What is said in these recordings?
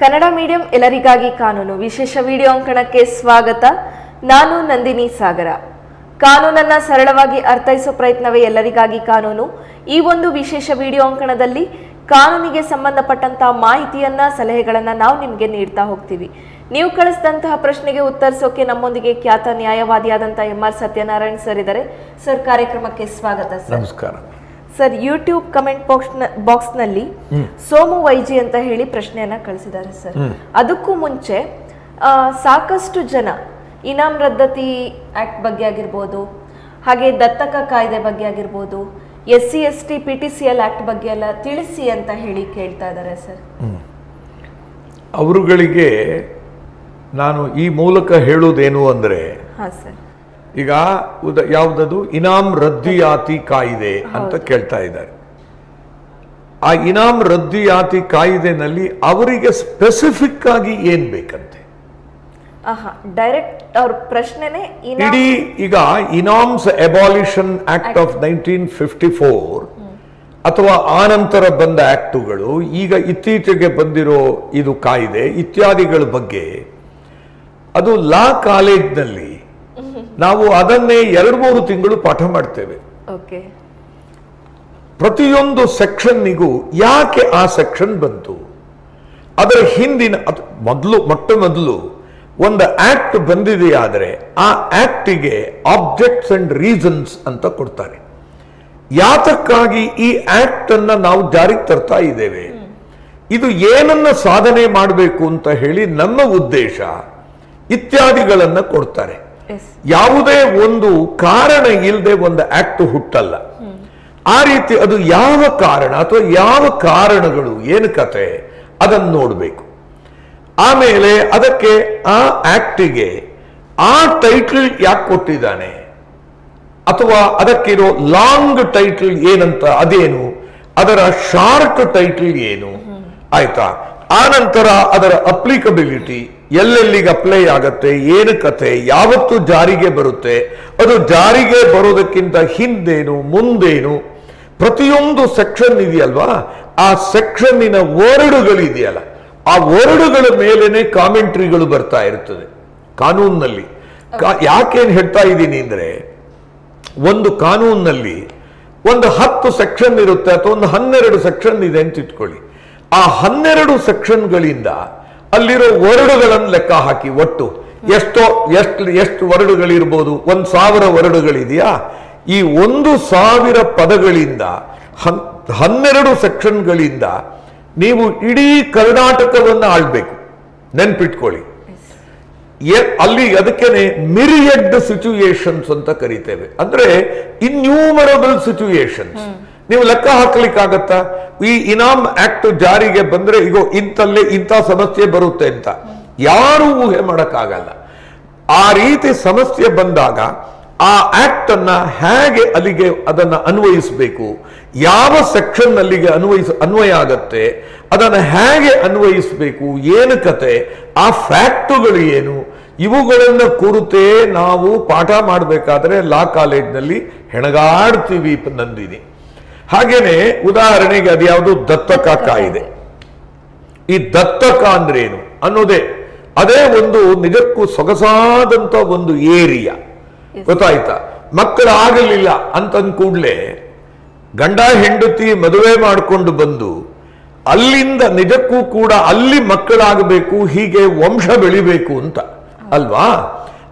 Kannada medium ಎಲ್ಲರಿಗಾಗಿ ಕಾನೂನು ವಿಶೇಷ video ಅಂಕಣಕ್ಕೆ ಸ್ವಾಗತ. ನಾನು ನಂದಿನಿ ಸಾಗರ. ಕಾನೂನನ್ನ ಸರಳವಾಗಿ ಅರ್ಥೈಸೋ ಪ್ರಯತ್ನವೇ ಎಲ್ಲರಿಗಾಗಿ ಕಾನೂನು. ಈ ಒಂದು ವಿಶೇಷ ವಿಡಿಯೋ ಅಂಕಣದಲ್ಲಿ ಕಾನೂನಿಗೆ ಸಂಬಂಧಪಟ್ಟಂತಹ ಮಾಹಿತಿಯನ್ನ, ಸಲಹೆಗಳನ್ನ ನಾವು ನಿಮಗೆ ನೀಡ್ತಾ ಹೋಗ್ತೀವಿ. ನೀವು ಕಳಿಸಿದಂತಹ ಪ್ರಶ್ನೆಗೆ ಉತ್ತರಿಸೋಕೆ ನಮ್ಮೊಂದಿಗೆ ಖ್ಯಾತ ನ್ಯಾಯವಾದಿಯಾದಂತಹ ಎಂ ಆರ್ ಸತ್ಯನಾರಾಯಣ್ ಸರ್ ಇದ್ದಾರೆ. ಸರ್, ಕಾರ್ಯಕ್ರಮಕ್ಕೆ ಸ್ವಾಗತ ಸರ್. ನಮಸ್ಕಾರ. ಸರ್ ಯೂಟ್ಯೂಬ್ ಕಮೆಂಟ್ ಬಾಕ್ಸ್ ಬಾಕ್ಸ್ನಲ್ಲಿ ಸೋಮು ವೈಜಿ ಅಂತ ಹೇಳಿ ಪ್ರಶ್ನೆಯನ್ನ ಕಳಿಸಿದ್ದಾರೆ ಸರ್. ಅದಕ್ಕೂ ಮುಂಚೆ ಸಾಕಷ್ಟು ಜನ ಇನಾಮ್ ರದ್ದತಿ ಆಕ್ಟ್ ಬಗ್ಗೆ ಆಗಿರ್ಬೋದು ಹಾಗೆ ದತ್ತಕ ಕಾಯ್ದೆ ಬಗ್ಗೆ ಆಗಿರ್ಬೋದು S C S T P T C L act ಬಗ್ಗೆ ಎಲ್ಲ ತಿಳಿಸಿ ಅಂತ ಹೇಳಿ ಕೇಳ್ತಾ ಇದ್ದಾರೆ ಸರ್. ಅವರುಗಳಿಗೆ ನಾನು ಈ ಮೂಲಕ ಹೇಳೋದೇನು ಅಂದರೆ ಹಾಂ ಸರ್. ಈಗ ಉದ ಯಾವುದದು? ಇನಾಮ್ ರದ್ದಿಯಾತಿ ಕಾಯಿದೆ ಅಂತ ಕೇಳ್ತಾ ಇದ್ದಾರೆ. ಆ ಇನಾಮ್ ರದ್ದಿಯಾತಿ ಕಾಯಿದೆನಲ್ಲಿ ಅವರಿಗೆ ಸ್ಪೆಸಿಫಿಕ್ ಆಗಿ ಏನ್ ಬೇಕಂತೆ? ಡೈರೆಕ್ಟ್ ಅವ್ರ ಪ್ರಶ್ನೆನೇ ಇಡೀ ಈಗ inams abolition act of nineteen fifty four ಅಥವಾ ಆನಂತರ ಬಂದ ಆಕ್ಟುಗಳು ಈಗ ಇತ್ತೀಚೆಗೆ ಬಂದಿರೋ ಇದು ಕಾಯಿದೆ ಇತ್ಯಾದಿಗಳ ಬಗ್ಗೆ. ಅದು ಲಾ ಕಾಲೇಜ್ನಲ್ಲಿ ನಾವು ಅದನ್ನೇ ಎರಡು ಮೂರು ತಿಂಗಳು ಪಾಠ ಮಾಡ್ತೇವೆ. ಓಕೆ ಪ್ರತಿಯೊಂದು ಸೆಕ್ಷನ್ನಿಗೂ ಯಾಕೆ ಆ ಸೆಕ್ಷನ್ ಬಂತು? ಅದರ ಹಿಂದಿನ ಅದು ಮೊದಲು ಮೊಟ್ಟ ಮೊದಲು ಒಂದು ಆಕ್ಟ್ ಬಂದಿದೆಯಾದರೆ ಆ ಆಕ್ಟಿಗೆ ಆಬ್ಜೆಕ್ಟ್ಸ್ ಅಂಡ್ ರೀಸನ್ಸ್ ಅಂತ ಕೊಡ್ತಾರೆ. ಯಾತಕ್ಕಾಗಿ ಈ ಆಕ್ಟ್ ಅನ್ನ ನಾವು ಜಾರಿಗೆ ತರ್ತಾ ಇದ್ದೇವೆ? ಇದು ಏನನ್ನ ಸಾಧನೆ ಮಾಡಬೇಕು ಅಂತ ಹೇಳಿ ನಮ್ಮ ಉದ್ದೇಶ ಇತ್ಯಾದಿಗಳನ್ನು ಕೊಡ್ತಾರೆ. ಯಾವುದೇ ಒಂದು ಕಾರಣ ಇಲ್ಲದೆ ಒಂದು ಆಕ್ಟ್ ಹುಟ್ಟಲ್ಲ. ಆ ರೀತಿ ಅದು ಯಾವ ಕಾರಣ ಅಥವಾ ಯಾವ ಕಾರಣಗಳು ಏನು ಕತೆ ಅದನ್ನು ನೋಡಬೇಕು. ಆಮೇಲೆ ಅದಕ್ಕೆ ಆ ಆಕ್ಟಿಗೆ ಆ ಟೈಟಲ್ ಯಾಕೆ ಕೊಟ್ಟಿದ್ದಾನೆ? ಅಥವಾ ಅದಕ್ಕಿರೋ ಲಾಂಗ್ ಟೈಟಲ್ ಏನಂತ ಅದೇನು? ಅದರ ಶಾರ್ಟ್ ಟೈಟಲ್ ಏನು? ಆಯ್ತಾ? ಆ ನಂತರ ಅದರ ಅಪ್ಲಿಕಬಿಲಿಟಿ ಎಲ್ಲೆಲ್ಲಿಗೆ ಅಪ್ಲೈ ಆಗತ್ತೆ, ಏನು ಕಥೆ, ಯಾವತ್ತು ಜಾರಿಗೆ ಬರುತ್ತೆ, ಅದು ಜಾರಿಗೆ ಬರೋದಕ್ಕಿಂತ ಹಿಂದೇನು, ಮುಂದೇನು, ಪ್ರತಿಯೊಂದು ಸೆಕ್ಷನ್ ಇದೆಯಲ್ವಾ? ಆ ಸೆಕ್ಷನ್ನಿನ ವರ್ಡುಗಳಿದೆಯಲ್ಲ, ಆ ವರ್ಡುಗಳ ಮೇಲೇನೆ ಕಾಮೆಂಟ್ರಿಗಳು ಬರ್ತಾ ಇರ್ತದೆ, ಕಾನೂನಿನಲ್ಲಿ. ಯಾಕೇನ್ ಹೇಳ್ತಾ ಇದ್ದೀನಿ ಅಂದರೆ, ಒಂದು ಕಾನೂನಿನಲ್ಲಿ ಒಂದು ಹತ್ತು ಸೆಕ್ಷನ್ ಇರುತ್ತೆ ಅಥವಾ ಒಂದು ಹನ್ನೆರಡು ಸೆಕ್ಷನ್ ಇದೆ ಅಂತ ಇಟ್ಕೊಳ್ಳಿ. ಆ ಹನ್ನೆರಡು ಸೆಕ್ಷನ್ಗಳಿಂದ ಅಲ್ಲಿರೋ ವರಡುಗಳನ್ನು ಲೆಕ್ಕ ಹಾಕಿ ಒಟ್ಟು. ಎಷ್ಟೋ, ಎಷ್ಟು ಎಷ್ಟು ವರ್ಡುಗಳಿರ್ಬೋದು? ಒಂದು ಸಾವಿರ ವರ್ಡುಗಳಿದೆಯಾ? ಈ ಒಂದು ಸಾವಿರ ಪದಗಳಿಂದ, ಹನ್- ಹನ್ನೆರಡು ಸೆಕ್ಷನ್ಗಳಿಂದ ನೀವು ಇಡೀ ಕರ್ನಾಟಕವನ್ನು ಆಳ್ಬೇಕು. ನೆನ್ಪಿಟ್ಕೊಳ್ಳಿ. ಅಲ್ಲಿ ಅದಕ್ಕೇನೆ ಮಿರಿಯಡ್ ಸಿಚುಯೇಷನ್ಸ್ ಅಂತ ಕರಿತೇವೆ. ಅಂದ್ರೆ ಇನ್ಯೂಮರಬಲ್ ಸಿಚುಯೇಷನ್ಸ್ ನೀವು ಲೆಕ್ಕ ಹಾಕ್ಲಿಕ್ಕಾಗತ್ತಾ? ಈ ಇನಾಮ್ ಆಕ್ಟ್ ಜಾರಿಗೆ ಬಂದ್ರೆ ಈಗ ಇಂತಲ್ಲೇ ಇಂಥ ಸಮಸ್ಯೆ ಬರುತ್ತೆ ಅಂತ. ಯಾರೂ ಊಹೆ ಮಾಡಕ್ಕಾಗಲ್ಲ. ಆ ರೀತಿ ಸಮಸ್ಯೆ ಬಂದಾಗ ಆ ಆಕ್ಟ್ ಅನ್ನ ಹೇಗೆ ಅಲ್ಲಿಗೆ ಅದನ್ನ ಅನ್ವಯಿಸಬೇಕು? ಯಾವ ಸೆಕ್ಷನ್ ಅಲ್ಲಿಗೆ ಅನ್ವಯಿಸ, ಅನ್ವಯ ಆಗತ್ತೆ? ಅದನ್ನ ಹೇಗೆ ಅನ್ವಯಿಸಬೇಕು? ಏನು ಕತೆ? ಆ ಫ್ಯಾಕ್ಟುಗಳು ಏನು? ಇವುಗಳನ್ನ ಕುರಿತೇ ನಾವು ಪಾಠ ಮಾಡಬೇಕಾದ್ರೆ ಲಾ ಕಾಲೇಜ್ನಲ್ಲಿ ಹೆಣಗಾಡ್ತೀವಿ ನಂದಿನಿ. ಹಾಗೇನೆ ಉದಾಹರಣೆಗೆ ಅದ್ಯಾವುದು ದತ್ತಕ ಕಾಯಿದೆ. ಈ ದತ್ತಕ ಅಂದ್ರೇನು? ಅನ್ನೋದೇ ಅದೇ ಒಂದು ನಿಜಕ್ಕೂ ಸೊಗಸಾದಂತ ಒಂದು ಏರಿಯಾ. ಗೊತ್ತಾಯ್ತಾ? ಮಕ್ಕಳಾಗಲಿಲ್ಲ ಅಂತಂದ ಕೂಡಲೇ ಗಂಡ ಹೆಂಡತಿ ಮದುವೆ ಮಾಡಿಕೊಂಡು ಬಂದು ಅಲ್ಲಿಂದ ನಿಜಕ್ಕೂ ಕೂಡ ಅಲ್ಲಿ ಮಕ್ಕಳಾಗಬೇಕು ಹೀಗೆ ವಂಶ ಬೆಳಿಬೇಕು ಅಂತ. ಅಲ್ವಾ?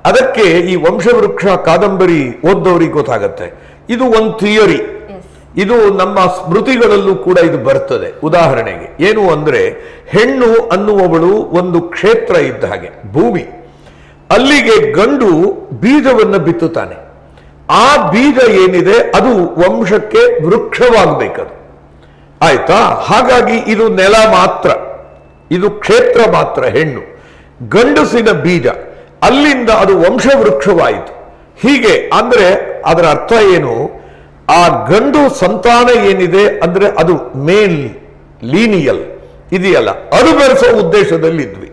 ಅದಕ್ಕೆ ಈ ವಂಶವೃಕ್ಷ ಕಾದಂಬರಿ ಓದ್ದವ್ರಿಗೆ ಗೊತ್ತಾಗತ್ತೆ. ಇದು ಒಂದು ಥಿಯರಿ ಇದು ನಮ್ಮ ಸ್ಮೃತಿಗಳಲ್ಲೂ ಕೂಡ ಇದು ಬರ್ತದೆ. ಉದಾಹರಣೆಗೆ, ಏನು ಅಂದ್ರೆ ಹೆಣ್ಣು ಅನ್ನುವವಳು ಒಂದು ಕ್ಷೇತ್ರ ಇದ್ದ ಹಾಗೆ, ಭೂಮಿ. ಅಲ್ಲಿಗೆ ಗಂಡು ಬೀಜವನ್ನು ಬಿತ್ತುತ್ತಾನೆ. ಆ ಬೀಜ ಏನಿದೆ, ಅದು ವಂಶಕ್ಕೆ ವೃಕ್ಷವಾಗಬೇಕದು. ಆಯ್ತಾ? ಹಾಗಾಗಿ ಇದು ನೆಲ ಮಾತ್ರ. ಇದು ಕ್ಷೇತ್ರ ಮಾತ್ರ, ಹೆಣ್ಣು. ಗಂಡಸಿನ ಬೀಜ, ಅಲ್ಲಿಂದ ಅದು ವಂಶವೃಕ್ಷವಾಯಿತು. ಹೀಗೆ, ಅಂದ್ರೆ ಅದರ ಅರ್ಥ ಏನು? ಆ ಗಂಡು ಸಂತಾನ ಏನಿದೆ ಅಂದ್ರೆ ಅದು ಮೇನ್ ಲೀನಿಯಲ್ ಇದೆಯಲ್ಲ, ಅದು ಬೆರೆಸೋ ಉದ್ದೇಶದಲ್ಲಿ ಇದ್ವಿ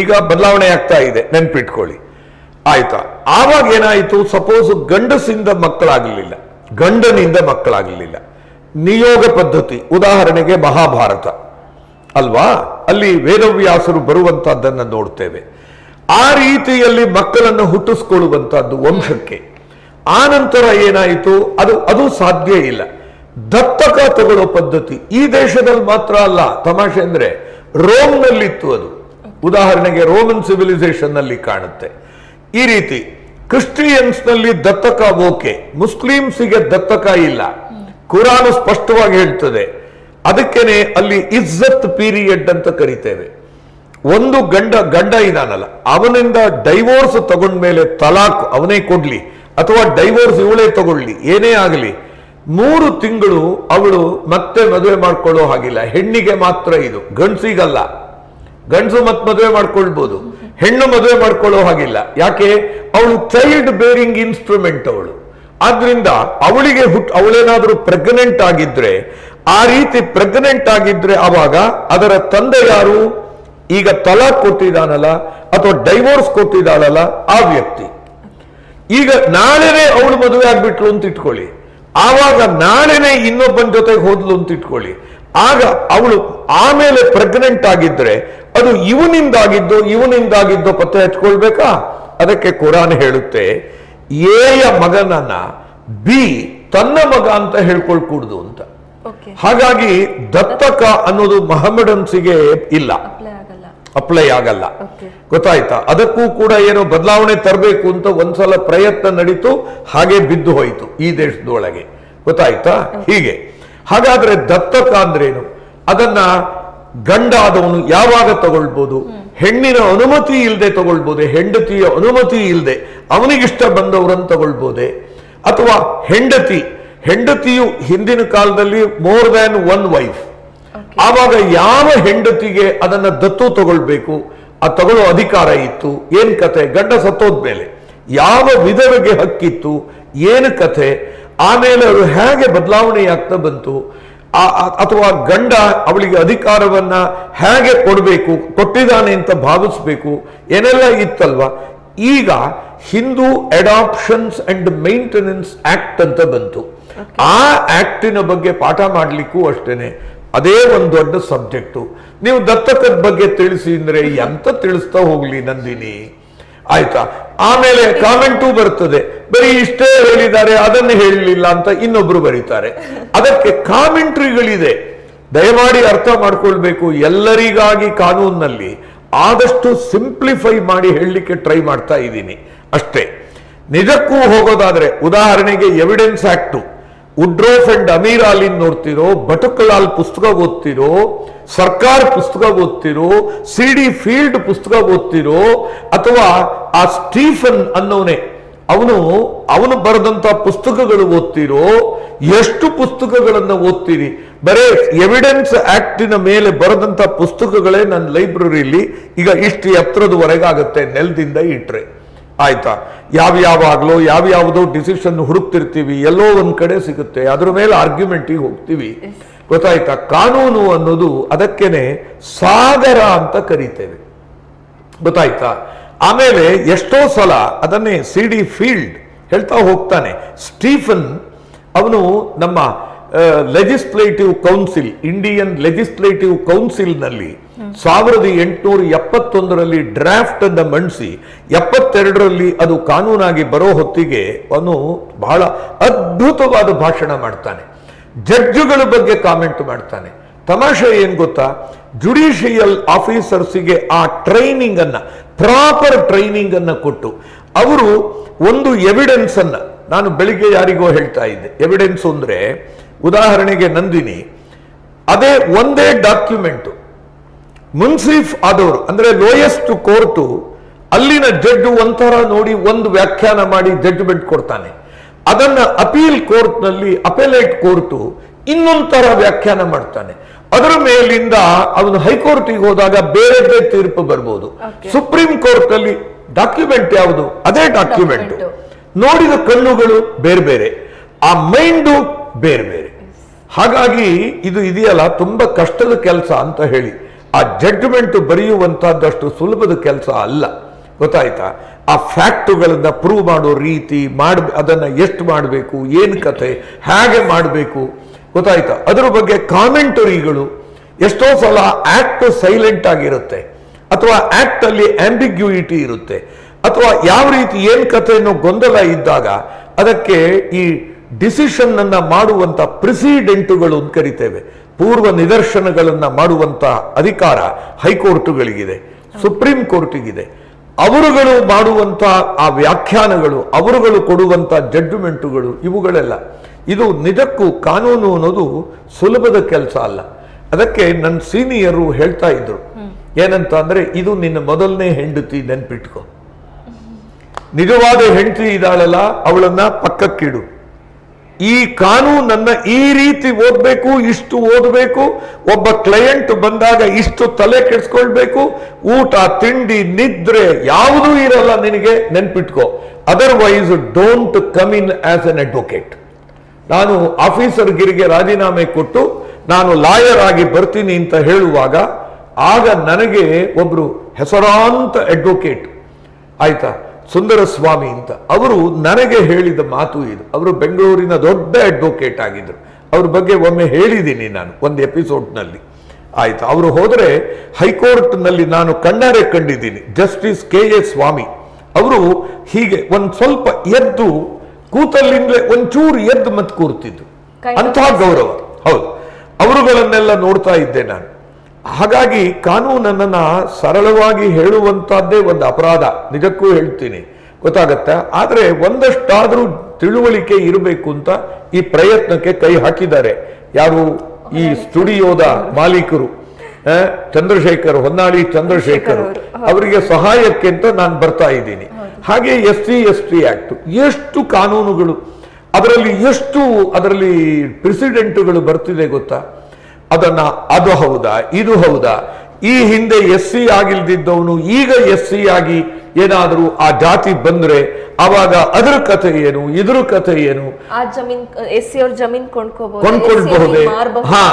ಈಗ ಬದಲಾವಣೆ ಆಗ್ತಾ ಇದೆ, ನೆನ್ಪಿಟ್ಕೊಳ್ಳಿ. ಆಯ್ತಾ? ಆವಾಗ ಏನಾಯಿತು? ಸಪೋಸ್ ಗಂಡಸಿಂದ ಮಕ್ಕಳಾಗಲಿಲ್ಲ, ಗಂಡನಿಂದ ಮಕ್ಕಳಾಗಲಿಲ್ಲ. ನಿಯೋಗ ಪದ್ಧತಿ, ಉದಾಹರಣೆಗೆ ಮಹಾಭಾರತ. ಅಲ್ವಾ? ಅಲ್ಲಿ ವೇದವ್ಯಾಸರು ಬರುವಂತಹದ್ದನ್ನು ನೋಡ್ತೇವೆ. ಆ ರೀತಿಯಲ್ಲಿ ಮಕ್ಕಳನ್ನು ಹುಟ್ಟಿಸ್ಕೊಳ್ಳುವಂತಹದ್ದು ವಂಶಕ್ಕೆ. ಆ ನಂತರ ಏನಾಯಿತು? ಅದು ಅದು ಸಾಧ್ಯ ಇಲ್ಲ. ದತ್ತಕ ತಗೊಳ್ಳೋ ಪದ್ಧತಿ ಈ ದೇಶದಲ್ಲಿ ಮಾತ್ರ ಅಲ್ಲ. ತಮಾಷೆ ಅಂದ್ರೆ ರೋಮ್ನಲ್ಲಿತ್ತು ಅದು. ಉದಾಹರಣೆಗೆ ರೋಮನ್ ಸಿವಿಲೈಸೇಷನ್ನಲ್ಲಿ ಕಾಣುತ್ತೆ. ಈ ರೀತಿ ಕ್ರಿಶ್ಚಿಯನ್ಸ್ನಲ್ಲಿ ದತ್ತಕ ಓಕೆ. ಮುಸ್ಲಿಮ್ಸಿಗೆ ದತ್ತಕ ಇಲ್ಲ. ಕುರಾನ್ ಸ್ಪಷ್ಟವಾಗಿ ಹೇಳ್ತದೆ. ಅದಕ್ಕೇನೆ ಅಲ್ಲಿ ಇಜ್ಜತ್ ಪೀರಿಯಡ್ ಅಂತ ಕರಿತೇವೆ. ಒಂದು ಗಂಡ ಗಂಡ ಇದಾನಲ್ಲ. ಅವನಿಂದ ಡೈವೋರ್ಸ್ ತಗೊಂಡ್ಮೇಲೆ ತಲಾಖ್ ಅವನೇ ಕೊಡ್ಲಿ. ಅಥವಾ ಡೈವೋರ್ಸ್ ಇವಳೇ ತಗೊಳ್ಳಿ, ಏನೇ ಆಗಲಿ, ಮೂರು ತಿಂಗಳು ಅವಳು ಮತ್ತೆ ಮದುವೆ ಮಾಡ್ಕೊಳ್ಳೋ ಹಾಗಿಲ್ಲ. ಹೆಣ್ಣಿಗೆ ಮಾತ್ರ ಇದು, ಗಂಡಸಿಗಲ್ಲ. ಗಂಡಸು ಮತ್ತೆ ಮದುವೆ ಮಾಡ್ಕೊಳ್ಬೋದು, ಹೆಣ್ಣು ಮದುವೆ ಮಾಡ್ಕೊಳ್ಳೋ ಹಾಗಿಲ್ಲ. ಯಾಕೆ? ಅವಳು ಚೈಲ್ಡ್ ಬೇರಿಂಗ್ ಇನ್ಸ್ಟ್ರೂಮೆಂಟ್ ಅವಳು. ಆದ್ರಿಂದ ಅವಳಿಗೆ ಹುಟ್, ಅವಳೇನಾದ್ರೂ ಪ್ರೆಗ್ನೆಂಟ್ ಆಗಿದ್ರೆ, ಆ ರೀತಿ ಪ್ರೆಗ್ನೆಂಟ್ ಆಗಿದ್ರೆ ಅವಾಗ ಅದರ ತಂದೆ ಯಾರು? ಈಗ ತಲಾಕ್ ಕೊಟ್ಟಿದ್ದಾನಲ್ಲ, ಅಥವಾ ಡೈವೋರ್ಸ್ ಕೊಟ್ಟಿದ್ದಾಳಲ್ಲ, ಆ ವ್ಯಕ್ತಿ. ಈಗ ನಾಳೆನೆ ಅವಳು ಮದುವೆ ಆಗ್ಬಿಟ್ಲು ಅಂತ ಇಟ್ಕೊಳ್ಳಿ. ಆವಾಗ ನಾಳೆನೆ ಇನ್ನೊಬ್ಬನ ಜೊತೆಗೆ ಹೋದ್ಲು ಅಂತ ಇಟ್ಕೊಳ್ಳಿ. ಆಗ ಅವಳು ಆಮೇಲೆ ಪ್ರೆಗ್ನೆಂಟ್ ಆಗಿದ್ರೆ ಅದು ಇವನಿಂದಾಗಿದ್ದು ಇವನಿಂದಾಗಿದ್ದು ಪತ್ತೆ ಹಚ್ಕೊಳ್ಬೇಕಾ? ಅದಕ್ಕೆ ಕುರಾನ್ ಹೇಳುತ್ತೆ ಎಯ ಮಗನನ್ನ ಬಿ ತನ್ನ ಮಗ ಅಂತ ಹೇಳ್ಕೊಳ್ಕೂಡ್ದು ಅಂತ. ಹಾಗಾಗಿ ದತ್ತಕ ಅನ್ನೋದು ಮಹಮ್ಮಡನ್ಸಿಗೆ ಇಲ್ಲ. ಅಪ್ಲೈ ಆಗಲ್ಲ. ಗೊತ್ತಾಯ್ತಾ? ಅದಕ್ಕೂ ಕೂಡ ಏನೋ ಬದಲಾವಣೆ ತರಬೇಕು ಅಂತ ಒಂದ್ಸಲ ಪ್ರಯತ್ನ ನಡೀತು ಹಾಗೆ ಬಿದ್ದು ಹೋಯಿತು ಈ ದೇಶದೊಳಗೆ. ಗೊತ್ತಾಯ್ತಾ? ಹೀಗೆ. ಹಾಗಾದ್ರೆ ದತ್ತಕ ಅಂದ್ರೇನು? ಅದನ್ನ ಗಂಡ ಆದವನು ಯಾವಾಗ ತಗೊಳ್ಬೋದು? ಹೆಣ್ಣಿನ ಅನುಮತಿ ಇಲ್ಲದೆ ತಗೊಳ್ಬೋದೆ? ಹೆಂಡತಿಯ ಅನುಮತಿ ಇಲ್ಲದೆ ಅವನಿಗಿಷ್ಟ ಬಂದವರನ್ನು ತಗೊಳ್ಬೋದೆ? ಅಥವಾ ಹೆಂಡತಿ? ಹೆಂಡತಿಯು ಹಿಂದಿನ ಕಾಲದಲ್ಲಿ ಮೋರ್ ದ್ಯಾನ್ ಒನ್ ವೈಫ್ ಆವಾಗ ಯಾವ ಹೆಂಡತಿಗೆ ಅದನ್ನ ದತ್ತು ತಗೊಳ್ಬೇಕು? ಆ ತಗೊಳ್ಳೋ ಅಧಿಕಾರ ಇತ್ತು. ಏನ್ ಕತೆ ಗಂಡ ಸತ್ತೋದ್ಮೇಲೆ ಯಾವ ವಿಧವೆಗೆ ಹಕ್ಕಿತ್ತು? ಏನು ಕಥೆ? ಆಮೇಲೆ ಅದು ಹೇಗೆ ಬದಲಾವಣೆಯಾಗ್ತಾ ಬಂತು? ಆ- ಆ- ಅಥವಾ ಗಂಡ ಅವಳಿಗೆ ಅಧಿಕಾರವನ್ನ ಹೇಗೆ ಕೊಡಬೇಕು? ಕೊಟ್ಟಿದ್ದಾನೆ ಅಂತ ಭಾವಿಸ್ಬೇಕು? ಏನೆಲ್ಲ ಇತ್ತಲ್ವ? ಈಗ Hindu adoptions and maintenance act ಅಂತ ಬಂತು. ಆ ಆಕ್ಟಿನ ಬಗ್ಗೆ ಪಾಠ ಮಾಡಲಿಕ್ಕೂ ಅಷ್ಟೇನೆ. ಅದೇ ಒಂದು ದೊಡ್ಡ ಸಬ್ಜೆಕ್ಟು ನೀವು ದತ್ತಕದ ಬಗ್ಗೆ ತಿಳಿಸಿ ಅಂದ್ರೆ ಎಂತ ತಿಳಿಸ್ತಾ ಹೋಗ್ಲಿ ನಂದಿನಿ? ಆಯ್ತಾ? ಆಮೇಲೆ ಕಾಮೆಂಟು ಬರ್ತದೆ. ಬರೀ ಇಷ್ಟೇ ಹೇಳಿದ್ದಾರೆ, ಅದನ್ನು ಹೇಳಲಿಲ್ಲ ಅಂತ ಇನ್ನೊಬ್ರು ಬರೀತಾರೆ. ಅದಕ್ಕೆ ಕಾಮೆಂಟ್ರಿಗಳಿದೆ ದಯಮಾಡಿ ಅರ್ಥ ಮಾಡ್ಕೊಳ್ಬೇಕು ಎಲ್ಲರಿಗಾಗಿ ಕಾನೂನಿನಲ್ಲಿ. ಆದಷ್ಟು ಸಿಂಪ್ಲಿಫೈ ಮಾಡಿ ಹೇಳಲಿಕ್ಕೆ ಟ್ರೈ ಮಾಡ್ತಾ ಇದ್ದೀನಿ. ಅಷ್ಟೇ. ನಿಜಕ್ಕೂ ಹೋಗೋದಾದ್ರೆ, ಉದಾಹರಣೆಗೆ evidence act Woodroffe and Ameer ಅಲಿನ್ ನೋಡ್ತಿರೋ ಬಟುಕಲಾಲ್ ಪುಸ್ತಕ ಓದ್ತಿರೋ, ಸರ್ಕಾರ ಪುಸ್ತಕ ಓದ್ತಿರೋ, ಸಿ ಡಿ ಫೀಲ್ಡ್ ಪುಸ್ತಕ ಓದ್ತಿರೋ, ಅಥವಾ ಆ ಸ್ಟೀಫನ್ ಅನ್ನೋನೇ ಅವನು ಅವನು ಬರೆದಂತ ಪುಸ್ತಕಗಳು ಓದ್ತಿರೋ, ಎಷ್ಟು ಪುಸ್ತಕಗಳನ್ನು ಓದ್ತೀರಿ? ಬರೇ ಎವಿಡೆನ್ಸ್ ಆಕ್ಟಿನ ಮೇಲೆ ಬರೆದಂತ ಪುಸ್ತಕಗಳೇ ನನ್ನ ಲೈಬ್ರರಿಲಿ ಈಗ ಇಷ್ಟು ಎತ್ತರದವರೆಗಾಗುತ್ತೆ, ನೆಲದಿಂದ ಇಟ್ರೆ. ಆಯ್ತಾ? ಯಾವ ಯಾವಾಗಲೂ ಯಾವ್ಯಾವುದೋ ಡಿಸಿಷನ್ ಹುಡುಕ್ತಿರ್ತೀವಿ ಎಲ್ಲೋ ಒಂದ್ ಕಡೆ ಸಿಗುತ್ತೆ ಅದ್ರ ಮೇಲೆ ಆರ್ಗ್ಯುಮೆಂಟಿಗೆ ಹೋಗ್ತೀವಿ. ಗೊತ್ತಾಯ್ತಾ? ಕಾನೂನು ಅನ್ನೋದು ಅದಕ್ಕೇನೆ ಸಾಗರ ಅಂತ ಕರೀತೇವೆ. ಗೊತ್ತಾಯ್ತಾ? ಆಮೇಲೆ ಎಷ್ಟೋ ಸಲ ಅದನ್ನೇ ಸಿ ಡಿ ಫೀಲ್ಡ್ ಹೇಳ್ತಾ ಹೋಗ್ತಾನೆ. ಸ್ಟೀಫನ್ ಅವನು ನಮ್ಮ ಲೆಜಿಸ್ಲೇಟಿವ್ ಕೌನ್ಸಿಲ್ ಇಂಡಿಯನ್ ಲೆಜಿಸ್ಲೇಟಿವ್ ಕೌನ್ಸಿಲ್ನಲ್ಲಿ ಸಾವಿರದ ಎಂಟುನೂರ ಎಪ್ಪತ್ತೊಂದರಲ್ಲಿ ಡ್ರಾಫ್ಟ್ ಅನ್ನ ಮಂಡಿಸಿ, ಎಪ್ಪತ್ತೆರಡರಲ್ಲಿ ಅದು ಕಾನೂನಾಗಿ ಬರೋ ಹೊತ್ತಿಗೆ ಅವನು ಬಹಳ ಅದ್ಭುತವಾದ ಭಾಷಣ ಮಾಡ್ತಾನೆ. ಜಡ್ಜುಗಳ ಬಗ್ಗೆ ಕಾಮೆಂಟ್ ಮಾಡ್ತಾನೆ. ತಮಾಷೆ ಏನ್ ಗೊತ್ತಾ? ಜುಡಿಷಿಯಲ್ ಆಫೀಸರ್ಸಿಗೆ ಆ ಟ್ರೈನಿಂಗ್ ಅನ್ನ, ಪ್ರಾಪರ್ ಟ್ರೈನಿಂಗ್ ಅನ್ನ ಕೊಟ್ಟು, ಅವರು ಒಂದು ಎವಿಡೆನ್ಸ್ ಅನ್ನ, ನಾನು ಬೆಳಿಗ್ಗೆ ಯಾರಿಗೋ ಹೇಳ್ತಾ ಇದ್ದೆ. ಎವಿಡೆನ್ಸ್ ಅಂದ್ರೆ, ಉದಾಹರಣೆಗೆ ನಂದಿನಿ, ಅದೇ ಒಂದೇ ಡಾಕ್ಯುಮೆಂಟ್ ಮುನ್ಸಿಫ್ ಆದವರು ಅಂದ್ರೆ ಲೋಯೆಸ್ಟ್ ಕೋರ್ಟು ಅಲ್ಲಿನ ಜಡ್ಜ್ ಒಂಥರ ನೋಡಿ ಒಂದು ವ್ಯಾಖ್ಯಾನ ಮಾಡಿ ಜಡ್ಜ್ಮೆಂಟ್ ಕೊಡ್ತಾನೆ. ಅದನ್ನ ಅಪೀಲ್ ಕೋರ್ಟ್ನಲ್ಲಿ ಅಪೆಲೇಟ್ ಕೋರ್ಟು ಇನ್ನೊಂಥರ ವ್ಯಾಖ್ಯಾನ ಮಾಡ್ತಾನೆ. ಅದರ ಮೇಲಿಂದ ಅವನು ಹೈಕೋರ್ಟಿಗೆ ಹೋದಾಗ ಬೇರೆದೇ ತೀರ್ಪು ಬರ್ಬೋದು. ಸುಪ್ರೀಂ ಕೋರ್ಟ್ ಅಲ್ಲಿ ಡಾಕ್ಯುಮೆಂಟ್ ಯಾವುದು? ಅದೇ ಡಾಕ್ಯುಮೆಂಟ್. ನೋಡಿದ ಕಣ್ಣುಗಳು ಬೇರೆ ಬೇರೆ ಆ ಮೈಂಡು ಬೇರೆ ಬೇರೆ. ಹಾಗಾಗಿ ಇದು ಇದೆಯಲ್ಲ ತುಂಬಾ ಕಷ್ಟದ ಕೆಲಸ ಅಂತ ಹೇಳಿ. ಆ ಜಡ್ಜ್ಮೆಂಟ್ ಬರೆಯುವಂತಹದ್ದಷ್ಟು ಸುಲಭದ ಕೆಲಸ ಅಲ್ಲ. ಗೊತ್ತಾಯ್ತಾ? ಆ ಫ್ಯಾಕ್ಟುಗಳನ್ನ ಪ್ರೂವ್ ಮಾಡೋ ರೀತಿ ಮಾಡ ಅದನ್ನ ಎಷ್ಟು ಮಾಡಬೇಕು, ಏನು ಕತೆ ಹೇಗೆ ಮಾಡಬೇಕು, ಗೊತ್ತಾಯ್ತಾ? ಅದರ ಬಗ್ಗೆ ಕಾಮೆಂಟರಿಗಳು ಎಷ್ಟೋ ಸಲ ಆಕ್ಟ್ ಸೈಲೆಂಟ್ ಆಗಿರುತ್ತೆ. ಅಥವಾ ಆಕ್ಟ್ ಅಲ್ಲಿ ಆಂಬಿಗ್ಯೂಯಿಟಿ ಇರುತ್ತೆ. ಅಥವಾ ಯಾವ ರೀತಿ ಏನು ಕಥೆ ಅನ್ನೋ ಗೊಂದಲ ಇದ್ದಾಗ ಅದಕ್ಕೆ ಈ ಡಿಸಿಷನ್ ಅನ್ನ ಮಾಡುವಂತ ಪ್ರೆಸಿಡೆಂಟುಗಳು ಅಂತ ಕರಿತೇವೆ. ಪೂರ್ವ ನಿದರ್ಶನಗಳನ್ನ ಮಾಡುವಂತಹ ಅಧಿಕಾರ ಹೈಕೋರ್ಟುಗಳಿಗಿದೆ, ಸುಪ್ರೀಂ ಕೋರ್ಟಿಗಿದೆ. ಅವರುಗಳು ಮಾಡುವಂತಹ ಆ ವ್ಯಾಖ್ಯಾನಗಳು, ಅವರುಗಳು ಕೊಡುವಂತ ಜಡ್ಜ್ಮೆಂಟುಗಳು ಇವುಗಳೆಲ್ಲ. ಇದು ನಿಜಕ್ಕೂ ಕಾನೂನು ಅನ್ನೋದು ಸುಲಭದ ಕೆಲಸ ಅಲ್ಲ. ಅದಕ್ಕೆ ನನ್ನ ಸೀನಿಯರು ಹೇಳ್ತಾ ಇದ್ರು. ಏನಂತ ಅಂದ್ರೆ, ಇದು ನಿನ್ನ ಮೊದಲನೇ ಹೆಂಡತಿ ನೆನ್ಪಿಟ್ಕೋ. ನಿಜವಾದ ಹೆಂಡತಿ ಇದ್ದಾಳಲ್ಲ, ಅವಳನ್ನ ಪಕ್ಕಕ್ಕಿಡು. ಈ ಕಾನೂನನ್ನು ಈ ರೀತಿ ಓದಬೇಕು, ಇಷ್ಟು ಓದಬೇಕು, ಒಬ್ಬ ಕ್ಲಯಂಟ್ ಬಂದಾಗ ಇಷ್ಟು ತಲೆ ಕೆಡಿಸ್ಕೊಳ್ಬೇಕು, ಊಟ, ತಿಂಡಿ, ನಿದ್ರೆ ಯಾವುದೂ ಇರಲ್ಲ ನಿನಗೆ, ನೆನ್ಪಿಟ್ಕೋ. Otherwise don't come in as an advocate ನಾನು ಆಫೀಸರ್ ಗಿರಿಗೆ ರಾಜೀನಾಮೆ ಕೊಟ್ಟು, ನಾನು ಲಾಯರ್ ಆಗಿ ಬರ್ತೀನಿ ಅಂತ ಹೇಳುವಾಗ, ಆಗ ನನಗೆ ಒಬ್ರು ಹೆಸರಾಂತ ಅಡ್ವೊಕೇಟ್ ಆಯ್ತಾ? ಸುಂದರ ಸ್ವಾಮಿ ಅಂತ. ಅವರು ನನಗೆ ಹೇಳಿದ ಮಾತು ಇದು. ಅವರು ಬೆಂಗಳೂರಿನ ದೊಡ್ಡ ಅಡ್ವೊಕೇಟ್ ಆಗಿದ್ದರು ಅವ್ರ ಬಗ್ಗೆ ಒಮ್ಮೆ ಹೇಳಿದ್ದೀನಿ ನಾನು ಒಂದು ಎಪಿಸೋಡ್ನಲ್ಲಿ ಆಯಿತು. ಅವರು ಹೋದರೆ ಹೈಕೋರ್ಟ್ನಲ್ಲಿ ನಾನು ಕಣ್ಣಾರೆ ಕಂಡಿದ್ದೀನಿ. Justice K A Swami. ಅವರು ಹೀಗೆ ಒಂದು ಸ್ವಲ್ಪ ಎದ್ದು ಕೂತಲ್ಲಿಂದಲೇ ಒಂಚೂರು ಎದ್ದು ಮತ್ತೆ ಕೂರ್ತಿದ್ರು. Kind ಅಂತಹ ಗೌರವ. ಹೌದು. ಅವರುಗಳನ್ನೆಲ್ಲ ನೋಡ್ತಾ ಇದ್ದೆ ನಾನು. ಹಾಗಾಗಿ ಕಾನೂನನ್ನು ಸರಳವಾಗಿ ಹೇಳುವಂತಹದ್ದೇ ಒಂದು ಅಪರಾಧ. ನಿಜಕ್ಕೂ ಹೇಳ್ತೀನಿ. ಗೊತ್ತಾಗತ್ತೆ? ಆದರೆ ಒಂದಷ್ಟಾದರೂ ತಿಳುವಳಿಕೆ ಇರಬೇಕು ಅಂತ ಈ ಪ್ರಯತ್ನಕ್ಕೆ ಕೈ ಹಾಕಿದ್ದಾರೆ. ಯಾರು? ಈ ಸ್ಟುಡಿಯೋದ ಮಾಲೀಕರು. ಚಂದ್ರಶೇಖರ್ ಹೊನ್ನಾಳಿ ಚಂದ್ರಶೇಖರ್ ಅವರು, ಅವರಿಗೆ ಸಹಾಯಕ್ಕೆ ಅಂತ ನಾನು ಬರ್ತಾ ಇದ್ದೀನಿ. ಹಾಗೆ S C S T act. ಎಷ್ಟು ಕಾನೂನುಗಳು? ಅದರಲ್ಲಿ ಎಷ್ಟು ಅದರಲ್ಲಿ ಪ್ರೆಸಿಡೆಂಟುಗಳು ಬರ್ತಿದೆ ಗೊತ್ತಾ? ಅದನ್ನ ಅದು ಹೌದಾ ಇದು ಹೌದಾ? ಈ ಹಿಂದೆ ಎಸ್ ಸಿ ಆಗಿಲ್ದಿದ್ದವನು ಈಗ ಎಸ್ ಸಿ ಆಗಿ ಏನಾದರೂ ಆ ಜಾತಿ ಬಂದ್ರೆ ಅವಾಗ ಅದ್ರ ಕಥೆ ಏನು ಇದ್ರ ಕಥೆ ಏನು? ಕೊಂಡ್ಕೊಳ್ಬಹುದೇ? ಹಾ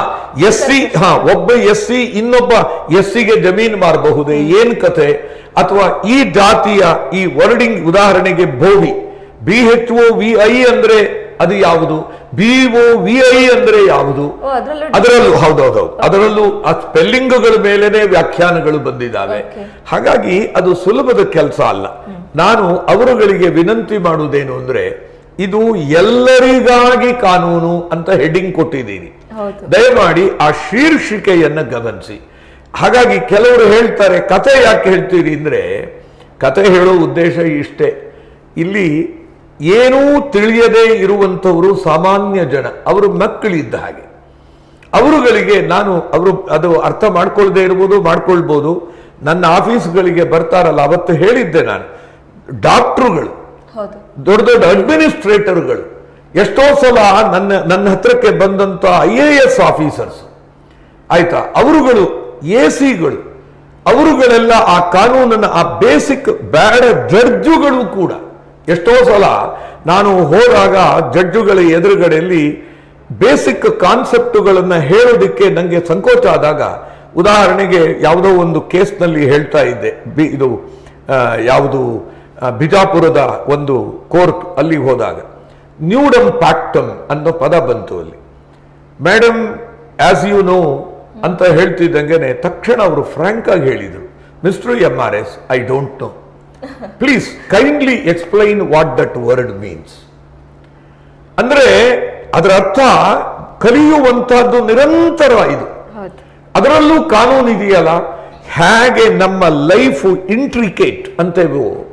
ಎಸ್ ಸಿ ಹಾ ಒಬ್ಬ ಎಸ್ ಸಿ ಇನ್ನೊಬ್ಬ ಎಸ್ ಸಿಗೆ ಜಮೀನ್ ಮಾರಬಹುದೇ? ಏನ್ ಕಥೆ? ಅಥವಾ ಈ ಜಾತಿಯ ಈ ವರ್ಡಿಂಗ್ ಉದಾಹರಣೆಗೆ Bhovi B H O V I ಅಂದ್ರೆ ಅದು ಯಾವುದು? ಬಿ ಒ ವಿ ಐ ಅಂದ್ರೆ ಯಾವುದು? ಅದ್ರಲ್ಲೂ ಹೌದೌದು ಅದರಲ್ಲೂ ಆ ಸ್ಪೆಲ್ಲಿಂಗ್ಗಳ ಮೇಲೆನೆ ವ್ಯಾಖ್ಯಾನಗಳು ಬಂದಿದ್ದಾವೆ. ಹಾಗಾಗಿ ಅದು ಸುಲಭದ ಕೆಲಸ ಅಲ್ಲ. ನಾನು ಅವರುಗಳಿಗೆ ವಿನಂತಿ ಮಾಡುವುದೇನು ಅಂದ್ರೆ ಇದು ಎಲ್ಲರಿಗಾಗಿ ಕಾನೂನು ಅಂತ ಹೆಡ್ಡಿಂಗ್ ಕೊಟ್ಟಿದ್ದೀನಿ. ದಯಮಾಡಿ ಆ ಶೀರ್ಷಿಕೆಯನ್ನ ಗಮನಿಸಿ. ಹಾಗಾಗಿ ಕೆಲವರು ಹೇಳ್ತಾರೆ ಕತೆ ಯಾಕೆ ಹೇಳ್ತೀರಿ ಅಂದ್ರೆ ಕತೆ ಹೇಳೋ ಉದ್ದೇಶ ಇಷ್ಟೇ. ಇಲ್ಲಿ ಏನೂ ತಿಳಿಯದೇ ಇರುವಂಥವರು ಸಾಮಾನ್ಯ ಜನ. ಅವರು ಮಕ್ಕಳಿದ್ದ ಹಾಗೆ. ಅವರುಗಳಿಗೆ ನಾನು ಅವರು ಅದು ಅರ್ಥ ಮಾಡ್ಕೊಳ್ಳದೆ ಇರ್ಬೋದು ಮಾಡ್ಕೊಳ್ಬೋದು. ನನ್ನ ಆಫೀಸ್ಗಳಿಗೆ ಬರ್ತಾರಲ್ಲ ಅವತ್ತು ಹೇಳಿದ್ದೆ ನಾನು. ಡಾಕ್ಟ್ರುಗಳು ದೊಡ್ಡ ದೊಡ್ಡ ಅಡ್ಮಿನಿಸ್ಟ್ರೇಟರ್ಗಳು ಎಷ್ಟೋ ಸಲ ನನ್ನ ನನ್ನ ಹತ್ರಕ್ಕೆ ಬಂದಂತ ಐ ಎ ಎಸ್ ಆಫೀಸರ್ಸ್. ಆಯ್ತಾ? ಅವರುಗಳು ಎ ಸಿಗಳು ಅವರುಗಳೆಲ್ಲ ಆ ಕಾನೂನನ್ನ ಆ ಬೇಸಿಕ್ ಬ್ಯಾಡ ಜಡ್ಜುಗಳು ಕೂಡ. ಎಷ್ಟೋ ಸಲ ನಾನು ಹೋದಾಗ ಜಡ್ಜುಗಳ ಎದುರುಗಡೆಯಲ್ಲಿ ಬೇಸಿಕ್ ಕಾನ್ಸೆಪ್ಟುಗಳನ್ನು ಹೇಳೋದಕ್ಕೆ ನನಗೆ ಸಂಕೋಚ ಆದಾಗ ಉದಾಹರಣೆಗೆ ಯಾವುದೋ ಒಂದು ಕೇಸ್ನಲ್ಲಿ ಹೇಳ್ತಾ ಇದ್ದೆ. ಬಿ, ಇದು ಯಾವುದು ಬಿಜಾಪುರದ ಒಂದು ಕೋರ್ಟ್ ಅಲ್ಲಿ ಹೋದಾಗ. ನ್ಯೂಡಮ್ ಪ್ಯಾಕ್ಟಮ್ ಅನ್ನೋ ಪದ ಬಂತು ಅಲ್ಲಿ. ಮೇಡಮ್ ಆಸ್ ಯು ನೋ ಅಂತ ಹೇಳ್ತಿದ್ದಂಗೆ ತಕ್ಷಣ ಅವರು ಫ್ರಾಂಕ್ ಆಗಿ ಹೇಳಿದರು. Mister M R S I don't know please kindly explain what that word means ಅಂದ್ರೆ ಅದರ ಅರ್ಥ ಕಲಿಯುವಂತಹದ್ದು ನಿರಂತರ ಇದು ಅದರಲ್ಲೂ ಕಾನೂನು ಇದೆಯಲ್ಲ? ಹೇಗೆ ನಮ್ಮ ಲೈಫ್ ಇಂಟ್ರಿಕೇಟ್ ಅಂತೇವೋ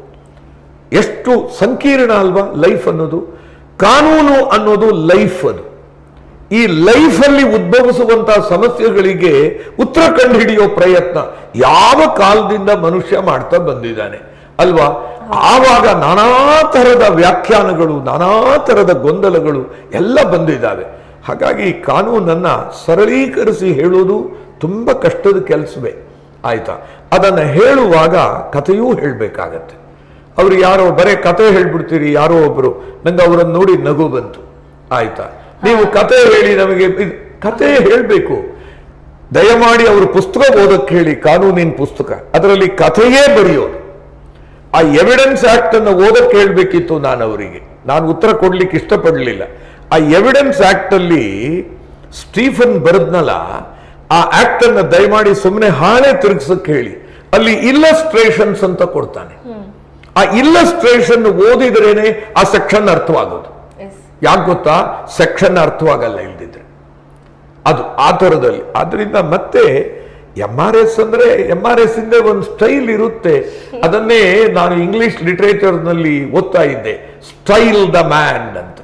ಎಷ್ಟು ಸಂಕೀರ್ಣ ಅಲ್ವಾ ಲೈಫ್ ಅನ್ನೋದು? ಕಾನೂನು ಅನ್ನೋದು ಲೈಫ್ ಅದು. ಈ ಲೈಫಲ್ಲಿ ಉದ್ಭವಿಸುವಂತಹ ಸಮಸ್ಯೆಗಳಿಗೆ ಉತ್ತರ ಕಂಡುಹಿಡಿಯೋ ಪ್ರಯತ್ನ ಯಾವ ಕಾಲದಿಂದ ಮನುಷ್ಯ ಮಾಡ್ತಾ ಬಂದಿದ್ದಾನೆ? ಅಲ್ವಾ? ಆವಾಗ ನಾನಾ ಥರದ ವ್ಯಾಖ್ಯಾನಗಳು, ನಾನಾ ಥರದ ಗೊಂದಲಗಳು ಎಲ್ಲ ಬಂದಿದ್ದಾವೆ. ಹಾಗಾಗಿ ಕಾನೂನನ್ನು ಸರಳೀಕರಿಸಿ ಹೇಳೋದು ತುಂಬ ಕಷ್ಟದ ಕೆಲಸವೇ. ಆಯ್ತಾ? ಅದನ್ನ ಹೇಳುವಾಗ ಕಥೆಯೂ ಹೇಳಬೇಕಾಗತ್ತೆ. ಅವ್ರು ಯಾರೋ, ಬರೇ ಕತೆ ಹೇಳ್ಬಿಡ್ತೀರಿ, ಯಾರೋ ಒಬ್ರು. ನಂಗೆ ಅವರನ್ನು ನೋಡಿ ನಗು ಬಂತು. ಆಯ್ತಾ? ನೀವು ಕತೆ ಹೇಳಿ ನಮಗೆ ಕತೆ ಹೇಳಬೇಕು. ದಯಮಾಡಿ ಅವರು ಪುಸ್ತಕ ಓದಕ್ಕೆ ಹೇಳಿ, ಕಾನೂನಿನ ಪುಸ್ತಕ. ಅದರಲ್ಲಿ ಕಥೆಯೇ ಬರೆಯೋದು. ಆ ಎವಿಡೆನ್ಸ್ ಆಕ್ಟ್ ಅನ್ನು ಓದಕ್ಕೆ ಹೇಳ್ಬೇಕಿತ್ತು ನಾನು ಅವರಿಗೆ. ನಾನು ಉತ್ತರ ಕೊಡ್ಲಿಕ್ಕೆ ಇಷ್ಟಪಡಲಿಲ್ಲ. ಆ ಎವಿಡೆನ್ಸ್ ಆಕ್ಟ್ ಅಲ್ಲಿ ಸ್ಟೀಫನ್ ಬರೆದ್ನಲ್ಲ ಆ ಆಕ್ಟ್ ಅನ್ನು ದಯಮಾಡಿ ಸುಮ್ಮನೆ ಹಾಳೆ ತಿರುಗಿಸಕ್ಕೆ ಹೇಳಿ. ಅಲ್ಲಿ ಇಲ್ಲಸ್ಟ್ರೇಷನ್ಸ್ ಅಂತ ಕೊಡ್ತಾನೆ. ಆ ಇಲ್ಲಸ್ಟ್ರೇಷನ್ ಓದಿದ್ರೇನೆ ಆ ಸೆಕ್ಷನ್ ಅರ್ಥವಾಗೋದು. ಯಾಕೆ ಗೊತ್ತಾ? ಸೆಕ್ಷನ್ ಅರ್ಥವಾಗಲ್ಲ ಇಲ್ದಿದ್ರೆ. ಅದು ಆ ಥರದಲ್ಲಿ. ಆದ್ರಿಂದ ಮತ್ತೆ ಎಂ ಆರ್ ಎಸ್ ಅಂದ್ರೆ ಎಂ ಆರ್ ಎಸ್ ಇಂದ ಒಂದು ಸ್ಟೈಲ್ ಇರುತ್ತೆ. ಅದನ್ನೇ ನಾನು ಇಂಗ್ಲಿಷ್ ಲಿಟರೇಚರ್ನಲ್ಲಿ ಓದ್ತಾ ಇದ್ದೆ. ಸ್ಟೈಲ್ ದ ಮ್ಯಾನ್ ಅಂತ.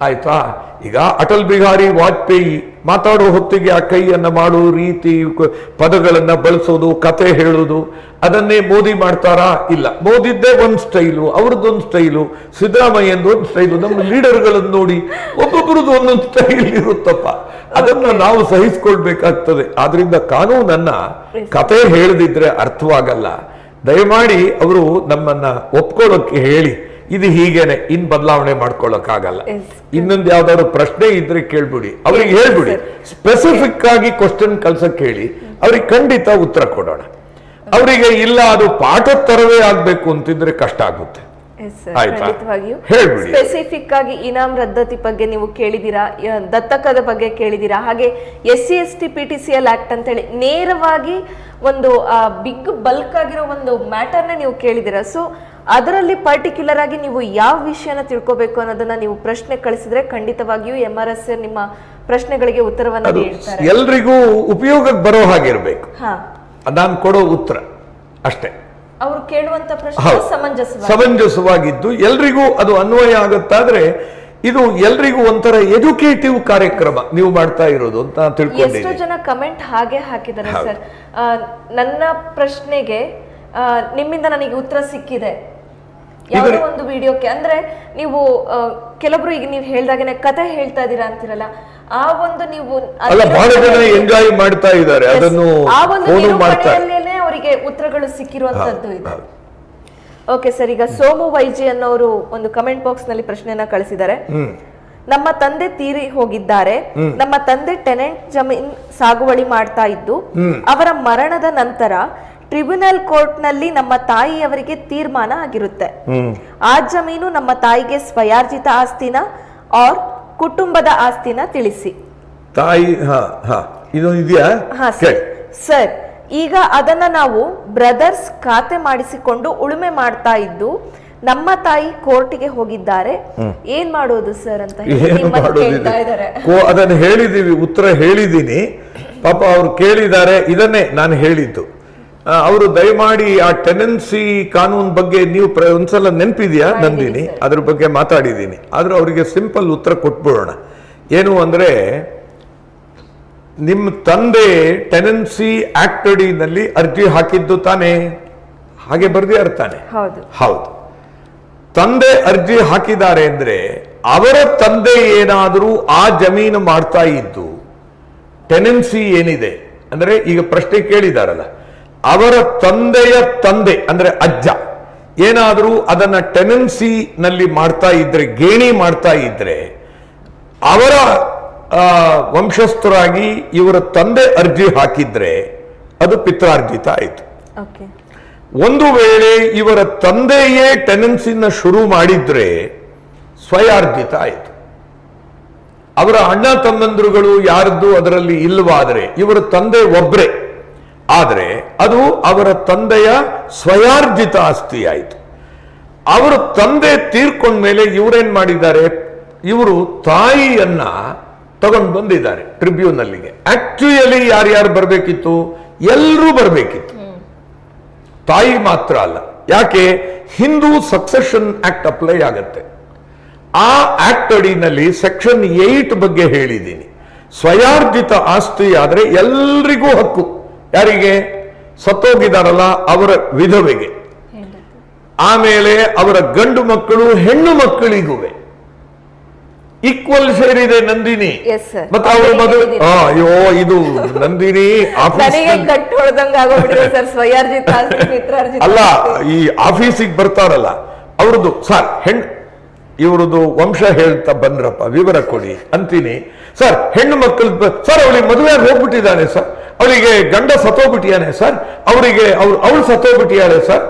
ಆಯ್ತಾ? ಈಗ ಅಟಲ್ ಬಿಹಾರಿ ವಾಜಪೇಯಿ ಮಾತಾಡೋ ಹೊತ್ತಿಗೆ ಆ ಕೈಯನ್ನ ಮಾಡುವ ರೀತಿ ಪದಗಳನ್ನ ಬಳಸೋದು ಕತೆ ಹೇಳೋದು ಅದನ್ನೇ ಮೋದಿ ಮಾಡ್ತಾರಾ? ಇಲ್ಲ. ಮೋದಿದ್ದೇ ಒಂದು ಸ್ಟೈಲು ಅವ್ರದ್ದೊಂದು ಸ್ಟೈಲು ಸಿದ್ದರಾಮಯ್ಯಂದು ಒಂದು ಸ್ಟೈಲು ನಮ್ಮ ಲೀಡರ್ಗಳನ್ನು ನೋಡಿ ಒಬ್ಬೊಬ್ಬರದ್ದು ಒಂದೊಂದು ಸ್ಟೈಲ್ ಇರುತ್ತಪ್ಪ. ಅದನ್ನ ನಾವು ಸಹಿಸ್ಕೊಳ್ಬೇಕಾಗ್ತದೆ. ಆದ್ರಿಂದ ಕಾನೂನನ್ನ ಕತೆ ಹೇಳದಿದ್ರೆ ಅರ್ಥವಾಗಲ್ಲ. ದಯಮಾಡಿ ಅವರು ನಮ್ಮನ್ನ ಒಪ್ಕೊಳ್ಳೋಕೆ ಹೇಳಿ. ಇದು ಹೀಗೇನೆ ಇನ್ ಬದಲಾವಣೆ ಮಾಡ್ಕೊಳ್ಳೋಕ್ಕಾಗಲ್ಲ. ಆಗಲ್ಲ ಇನ್ನೊಂದು ಯಾವ್ದಾದ್ರು ಪ್ರಶ್ನೆ ಇದ್ರೆ ಕೇಳ್ಬಿಡಿ. ಅವ್ರಿಗೆ ಹೇಳ್ಬಿಡಿ. ಸ್ಪೆಸಿಫಿಕ್ ಆಗಿ ಕ್ವಶನ್ ಕಳ್ಸಕ್ ಹೇಳಿ ಅವ್ರಿಗೆ ಖಂಡಿತ ಉತ್ತರ ಕೊಡೋಣ. ಅವರಿಗೆ ಇಲ್ಲ ಅದು ಪಾಠ ತರವೇ ಆಗ್ಬೇಕು ಅಂತಿದ್ರೆ ಕಷ್ಟ ಆಗುತ್ತೆ? ಖಂಡಿತವಾಗಿಯೂ. ಸ್ಪೆಸಿಫಿಕ್ ಆಗಿ ಇನಾಮ್ ರದ್ದತಿ ಬಗ್ಗೆ ನೀವು ಕೇಳಿದಿರಾ? ದತ್ತಕದ ಬಗ್ಗೆ ಕೇಳಿದಿರಾ? ಹಾಗೆ S C S T P T C L act ಅಂತ ಹೇಳಿ ನೇರವಾಗಿ ಒಂದು ಬಿಗ್ ಬಲ್ಕ್ ಆಗಿರೋ ಒಂದು ಮ್ಯಾಟರ್ನ ನೀವು ಕೇಳಿದಿರಾ? ಸೊ ಅದರಲ್ಲಿ ಪರ್ಟಿಕ್ಯುಲರ್ ಆಗಿ ನೀವು ಯಾವ ವಿಷಯನ ತಿಳ್ಕೋಬೇಕು ಅನ್ನೋದನ್ನ ನೀವು ಪ್ರಶ್ನೆ ಕಳಿಸಿದ್ರೆ ಖಂಡಿತವಾಗಿಯೂ ಎಂ ಆರ್ ಎಸ್ ನಿಮ್ಮ ಪ್ರಶ್ನೆಗಳಿಗೆ ಉತ್ತರವನ್ನು ನೀಡ್ತಾರೆ. ಎಲ್ರಿಗೂ ಉಪಯೋಗಕ್ಕೆ ಬರೋ ಹಾಗಿರ್ಬೇಕು ಹಾ. ನಾನು ಕೊಡೋ ಉತ್ತರ ಅಷ್ಟೇ. ಅವರು ಕೇಳುವಂತ ಪ್ರಶ್ನೆ. ಸಮಂಜಸವಾಗಿ ಸಮಂಜಸವಾಗಿದ್ದು ಎಲ್ರಿಗೂ ಅದು ಅನ್ವಯ ಆಗುತ್ತಾದ್ರೆ ಇದು ಎಲ್ರಿಗೂ ಒಂಥರ ಎಜುಕೇಟಿವ್ ಕಾರ್ಯಕ್ರಮ ನೀವು ಮಾಡ್ತಾ ಇರೋದು ಅಂತ ತಿಳ್ಕೊಂಡು ಎಷ್ಟೋ ಜನ ಕಮೆಂಟ್ ಹಾಗೆ ಹಾಕಿದ್ದಾರೆ ಸರ್. ನನ್ನ ಪ್ರಶ್ನೆಗೆ ನಿಮ್ಮಿಂದ ನನಗೆ ಉತ್ತರ ಸಿಕ್ಕಿದೆ. ಯಾವುದೋ ಒಂದು ವಿಡಿಯೋಕ್ಕೆ. ಅಂದ್ರೆ ನೀವು ಕೆಲವರು ಈಗ ನೀವು ಹೇಳ್ದಾಗನೆ ಕತೆ ಹೇಳ್ತಾ ಇದ್ದೀರಾ ಅಂತಿರಲ್ಲ ಆ ಒಂದು ನೀವು ಅಲ್ಲ ಬಹಳ ಜನ ಎಂಜಾಯ್ ಮಾಡ್ತಾ ಇದ್ದಾರೆ. ಅದನ್ನು ಆ ಒಂದು ನಿರೂಪಣೆಯಲ್ಲೇನೆ ಅವರಿಗೆ ಉತ್ತರಗಳು ಸಿಕ್ಕಿರುವಂತದ್ದು ಇದೆ. ಓಕೆ ಸರ್ ಈಗ ಸೋಮು ವೈಜಿ ಅನ್ನೋರು ಒಂದು ಕಮೆಂಟ್ ಬಾಕ್ಸ್ನಲ್ಲಿ ಪ್ರಶ್ನೆಯನ್ನ ಕಳಿಸಿದ್ದಾರೆ. ನಮ್ಮ ತಂದೆ ತೀರಿ ಹೋಗಿದ್ದಾರೆ. ನಮ್ಮ ತಂದೆ ಟೆನೆಂಟ್ ಜಮೀನ್ ಸಾಗುವಳಿ ಮಾಡ್ತಾ ಇದ್ದು ಅವರ ಮರಣದ ನಂತರ ಟ್ರಿಬ್ಯುನಲ್ ಕೋರ್ಟ್ನಲ್ಲಿ ನಮ್ಮ ತಾಯಿಯವರಿಗೆ ತೀರ್ಮಾನ ಆಗಿರುತ್ತೆ. ಆ ಜಮೀನು ನಮ್ಮ ತಾಯಿಗೆ ಸ್ವಯಾರ್ಜಿತ ಆಸ್ತಿನ ಆರ್ ಕುಟುಂಬದ ಆಸ್ತಿನ ತಿಳಿಸಿ. ತಾಯಿ ಹಾ ಹಾ. ಇದು ಇದೆಯಾ? ಹಾ ಸರ್ ಸರ್ ಈಗ ಅದನ್ನ ನಾವು ಬ್ರದರ್ಸ್ ಖಾತೆ ಮಾಡಿಸಿಕೊಂಡು ಉಳುಮೆ ಮಾಡ್ತಾ ಇದ್ದು ನಮ್ಮ ತಾಯಿ ಕೋರ್ಟಿಗೆ ಹೋಗಿದ್ದಾರೆ. ಏನ್ ಮಾಡೋದು ಸರ್ ಅಂತ ಅದನ್ನು ಹೇಳಿದೀವಿ ಉತ್ತರ ಹೇಳಿದೀನಿ. ಪಾಪ ಅವ್ರು ಕೇಳಿದ್ದಾರೆ ಇದನ್ನೇ ನಾನು ಹೇಳಿದ್ದು. ಅವರು ದಯಮಾಡಿ ಆ ಟೆನೆನ್ಸಿ ಕಾನೂನು ಬಗ್ಗೆ ನೀವು ಒಂದ್ಸಲ ನೆನಪಿದೆಯಾ? ನಂದಿನಿ. ಅದ್ರ ಬಗ್ಗೆ ಮಾತಾಡಿದ್ದೀನಿ ಆದರೂ ಅವರಿಗೆ ಸಿಂಪಲ್ ಉತ್ತರ ಕೊಟ್ಬಿಡೋಣ. ಏನು ಅಂದ್ರೆ ನಿಮ್ಮ ತಂದೆ ಟೆನೆನ್ಸಿ ಆಕ್ಟ್ ಅಡಿನಲ್ಲಿ ಅರ್ಜಿ ಹಾಕಿದ್ದು ತಾನೇ? ಹಾಗೆ ಬರ್ದಿ ಅರ್ತಾನೆ ಹೌದು. ತಂದೆ ಅರ್ಜಿ ಹಾಕಿದ್ದಾರೆ ಅಂದ್ರೆ ಅವರ ತಂದೆ ಏನಾದರೂ ಆ ಜಮೀನು ಮಾಡ್ತಾ ಇದ್ದು ಟೆನೆನ್ಸಿ ಏನಿದೆ? ಅಂದ್ರೆ ಈಗ ಪ್ರಶ್ನೆ ಕೇಳಿದಾರಲ್ಲ. ಅವರ ತಂದೆಯ ತಂದೆ ಅಂದ್ರೆ ಅಜ್ಜ ಏನಾದರೂ ಅದನ್ನ ಟೆನೆನ್ಸಿನಲ್ಲಿ ಮಾಡ್ತಾ ಇದ್ರೆ ಗೇಣಿ ಮಾಡ್ತಾ ಇದ್ರೆ ಅವರ ವಂಶಸ್ಥರಾಗಿ ಇವರ ತಂದೆ ಅರ್ಜಿ ಹಾಕಿದ್ರೆ ಅದು ಪಿತ್ರಾರ್ಜಿತ ಆಯಿತು. ಒಂದು ವೇಳೆ ಇವರ ತಂದೆಯೇ ಟೆನೆನ್ಸಿನ ಶುರು ಮಾಡಿದ್ರೆ ಸ್ವಯಾರ್ಜಿತ ಆಯಿತು. ಅವರ ಅಣ್ಣ ತಮ್ಮಂದ್ರುಗಳು ಯಾರದ್ದು ಅದರಲ್ಲಿ ಇಲ್ಲವಾದರೆ ಇವರ ತಂದೆ ಒಬ್ರೆ. ಆದರೆ ಅದು ಅವರ ತಂದೆಯ ಸ್ವಯಾರ್ಜಿತ ಆಸ್ತಿ ಆಯಿತು ಅವರ ತಂದೆ ತೀರ್ಕೊಂಡ ಮೇಲೆ ಇವರೇನ್ ಮಾಡಿದ್ದಾರೆ? ಇವರು ತಾಯಿಯನ್ನ ತಗೊಂಡು ಬಂದಿದ್ದಾರೆ ಟ್ರಿಬ್ಯೂನಲ್ಲಿಗೆ. ಆಕ್ಚುಯಲಿ ಯಾರ್ಯಾರು ಬರಬೇಕಿತ್ತು? ಎಲ್ಲರೂ ಬರಬೇಕಿತ್ತು. ತಾಯಿ ಮಾತ್ರ ಅಲ್ಲ. ಯಾಕೆ? ಹಿಂದೂ ಸಕ್ಸೆಷನ್ ಆಕ್ಟ್ ಅಪ್ಲೈ ಆಗತ್ತೆ. ಆ ಆಕ್ಟ್ ಅಡಿನಲ್ಲಿ ಸೆಕ್ಷನ್ ಏಟ್ ಬಗ್ಗೆ ಹೇಳಿದ್ದೀನಿ. ಸ್ವಯಾರ್ಜಿತ ಆಸ್ತಿ ಆದರೆ ಎಲ್ರಿಗೂ ಹಕ್ಕು. ಯಾರಿಗೆ? ಸತ್ತೋಗಿದಾರಲ್ಲ ಅವರ ವಿಧವೆಗೆ. ಆಮೇಲೆ ಅವರ ಗಂಡು ಮಕ್ಕಳು ಹೆಣ್ಣು ಮಕ್ಕಳಿಗುವೆ. ಈಕ್ವಲ್ ಶೇರ್ ಇದೆ ನಂದಿನಿ. ಮತ್ತೆ ಅವ್ರ ಮದುವೆ ಅಯ್ಯೋ ಇದು ನಂದಿನಿ ಅಲ್ಲ ಈ ಆಫೀಸಿಗೆ ಬರ್ತಾರಲ್ಲ ಅವ್ರದ್ದು ಸರ್ ಹೆಣ್ ಇವ್ರದ್ದು ವಂಶ ಹೇಳ್ತಾ ಬಂದ್ರಪ್ಪ ವಿವರ ಕೊಡಿ ಅಂತೀನಿ. ಸರ್ ಹೆಣ್ಣು ಮಕ್ಕಳು ಸರ್ ಅವಳಿಗೆ ಮದುವೆ ಹೋಗ್ಬಿಟ್ಟಿದ್ದಾನೆ ಸರ್. ಅವಳಿಗೆ ಗಂಡ ಸತ್ತೋಗ್ಬಿಟ್ಟಿಯಾನೆ ಸರ್. ಅವರಿಗೆ ಅವ್ರು ಅವಳು ಸತ್ತೋಗ್ಬಿಟ್ಟಿಯಾಳೆ ಸರ್.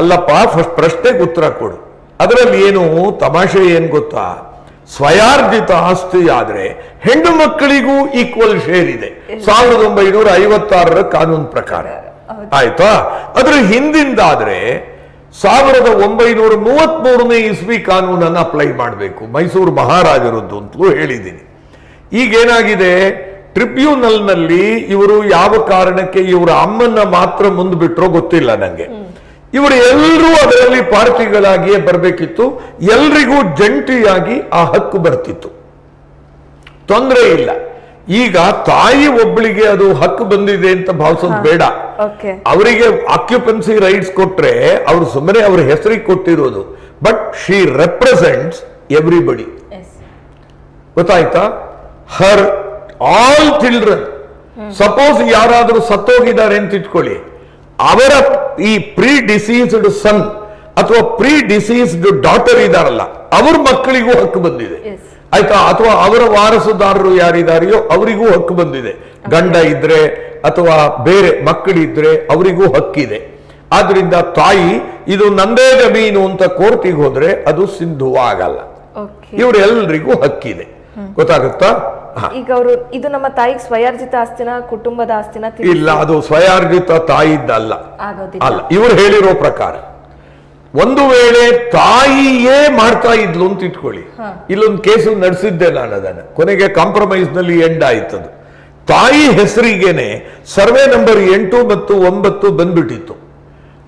ಅಲ್ಲಪ್ಪ ಫಸ್ಟ್ ಪ್ರಶ್ನೆಗೆ ಉತ್ತರ ಕೊಡು. ಅದರಲ್ಲಿ ಏನು ತಮಾಷೆ ಏನ್ ಗೊತ್ತಾ? ಸ್ವಯಾರ್ಜಿತ ಆಸ್ತಿ ಆದರೆ ಹೆಣ್ಣು ಮಕ್ಕಳಿಗೂ ಈಕ್ವಲ್ ಶೇರ್ ಇದೆ. ಸಾವಿರದ ಒಂಬೈನೂರ ಐವತ್ತಾರರ ಕಾನೂನು ಪ್ರಕಾರ. ಆಯ್ತಾ? ಅದ್ರ ಹಿಂದಿಂದಾದ್ರೆ ಸಾವಿರದ ಒಂಬೈನೂರ ಮೂವತ್ಮೂರನೇ ಇಸ್ವಿ ಕಾನೂನನ್ನು ಅಪ್ಲೈ ಮಾಡಬೇಕು. ಮೈಸೂರು ಮಹಾರಾಜರದ್ದು ಅಂತಲೂ ಹೇಳಿದ್ದೀನಿ. ಈಗೇನಾಗಿದೆ? ಟ್ರಿಬ್ಯುನಲ್ನಲ್ಲಿ ಇವರು ಯಾವ ಕಾರಣಕ್ಕೆ ಇವರ ಅಮ್ಮನ್ನ ಮಾತ್ರ ಮುಂದೆ ಬಿಟ್ರೋ ಗೊತ್ತಿಲ್ಲ ನಂಗೆ. ಇವರು ಎಲ್ಲರೂ ಅದರಲ್ಲಿ ಪಾರ್ಟಿಗಳಾಗಿಯೇ ಬರಬೇಕಿತ್ತು. ಎಲ್ರಿಗೂ ಜಂಟಿಯಾಗಿ ಆ ಹಕ್ಕು ಬರ್ತಿತ್ತು. ತೊಂದರೆ ಇಲ್ಲ. ಈಗ ತಾಯಿ ಒಬ್ಬಳಿಗೆ ಅದು ಹಕ್ಕು ಬಂದಿದೆ ಅಂತ ಭಾವಿಸೋದು ಬೇಡ. ಅವರಿಗೆ ಆಕ್ಯುಪೆನ್ಸಿ ರೈಟ್ಸ್ ಕೊಟ್ರೆ ಅವರು ಸುಮ್ಮನೆ ಅವ್ರ ಹೆಸರಿಗೆ ಕೊಟ್ಟಿರೋದು. ಬಟ್ ಶಿ ರೆಪ್ರೆಸೆಂಟ್ಸ್ ಎವ್ರಿಬಡಿ ಗೊತ್ತಾಯ್ತಾ? ಹರ್ ಆಲ್ ಚಿಲ್ಡ್ರನ್ ಸಪೋಸ್ ಯಾರಾದರೂ ಸತ್ತೋಗಿದ್ದಾರೆ ಅಂತ ಇಟ್ಕೊಳ್ಳಿ. ಅವರ ಈ ಪ್ರೀ ಡಿಸೀಸ್ಡ್ ಸನ್ ಅಥವಾ ಪ್ರೀ ಡಿಸೀಸ್ಡ್ ಡಾಟರ್ ಇದಾರಲ್ಲ ಅವ್ರ ಮಕ್ಕಳಿಗೂ ಹಕ್ಕು ಬಂದಿದೆ. ಆಯ್ತಾ? ಅಥವಾ ಅವರ ವಾರಸುದಾರರು ಯಾರಿದಾರೆಯೋ ಅವರಿಗೂ ಹಕ್ಕು ಬಂದಿದೆ. ಗಂಡ ಇದ್ರೆ ಅಥವಾ ಬೇರೆ ಮಕ್ಕಳಿದ್ರೆ ಅವರಿಗೂ ಹಕ್ಕಿದೆ. ಆದ್ರಿಂದ ತಾಯಿ ಇದು ನಂದೇ ಜಮೀನು ಅಂತ ಕೋರ್ಟಿಗೆ ಹೋದ್ರೆ ಅದು ಸಿಂಧು ಆಗಲ್ಲ ಓಕೆ ಇವರೆಲ್ಲರಿಗೂ ಹಕ್ಕಿದೆ. ಗೊತ್ತಾಗುತ್ತಾ. ಈಗ ಅವರು ಇದು ನಮ್ಮ ತಾಯಿಗೆ ಸ್ವಯಾರ್ಜಿತ ಆಸ್ತಿನ ಕುಟುಂಬದ ಆಸ್ತಿನ ಇಲ್ಲ ಅದು ಸ್ವಯಾರ್ಜಿತ ತಾಯಿದ್ದಲ್ಲ. ಅಲ್ಲ ಇವರು ಹೇಳಿರೋ ಪ್ರಕಾರ ಒಂದು ವೇಳೆ ತಾಯಿಯೇ ಮಾಡ್ತಾ ಇದ್ಲು ಅಂತ ಇಟ್ಕೊಳ್ಳಿ. ಇಲ್ಲೊಂದು ಕೇಸು ನಡೆಸಿದ್ದೆ ನಾನು ಅದನ್ನು. ಕೊನೆಗೆ ಕಾಂಪ್ರಮೈಸ್ನಲ್ಲಿ ಎಂಡ್ ಆಯ್ತದು ತಾಯಿ ಹೆಸರಿಗೇನೆ ಸರ್ವೆ ನಂಬರ್ ಎಂಟು ಮತ್ತು ಒಂಬತ್ತು ಬಂದ್ಬಿಟ್ಟಿತ್ತು.